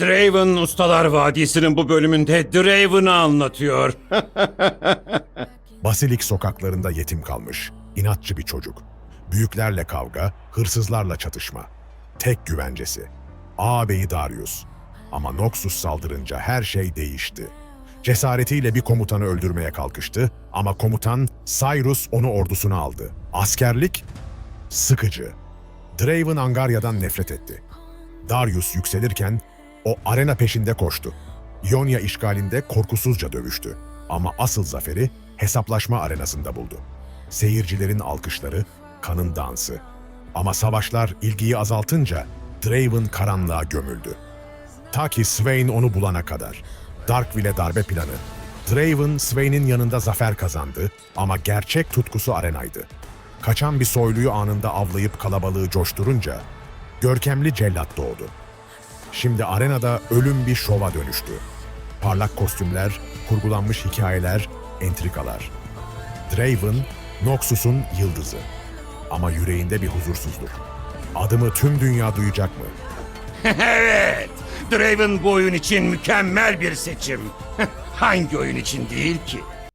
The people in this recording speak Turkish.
Draven Ustalar Vadisi'nin bu bölümünde Draven'ı anlatıyor. Basilik sokaklarında yetim kalmış, inatçı bir çocuk. Büyüklerle kavga, hırsızlarla çatışma. Tek güvencesi. Ağabeyi Darius. Ama Noxus saldırınca her şey değişti. Cesaretiyle bir komutanı öldürmeye kalkıştı ama komutan Cyrus onu ordusuna aldı. Askerlik sıkıcı. Draven Angarya'dan nefret etti. Darius yükselirken o arena peşinde koştu. Ionia işgalinde korkusuzca dövüştü. Ama asıl zaferi hesaplaşma arenasında buldu. Seyircilerin alkışları, kanın dansı. Ama savaşlar ilgiyi azaltınca Draven karanlığa gömüldü. Ta ki Swain onu bulana kadar. Darkville darbe planı. Draven, Swain'in yanında zafer kazandı ama gerçek tutkusu arenaydı. Kaçan bir soyluyu anında avlayıp kalabalığı coşturunca görkemli cellat doğdu. Şimdi arenada ölüm bir şova dönüştü. Parlak kostümler, kurgulanmış hikayeler, entrikalar. Draven, Noxus'un yıldızı. Ama yüreğinde bir huzursuzluk. Adımı tüm dünya duyacak mı? evet, Draven bu oyun için mükemmel bir seçim. Hangi oyun için değil ki?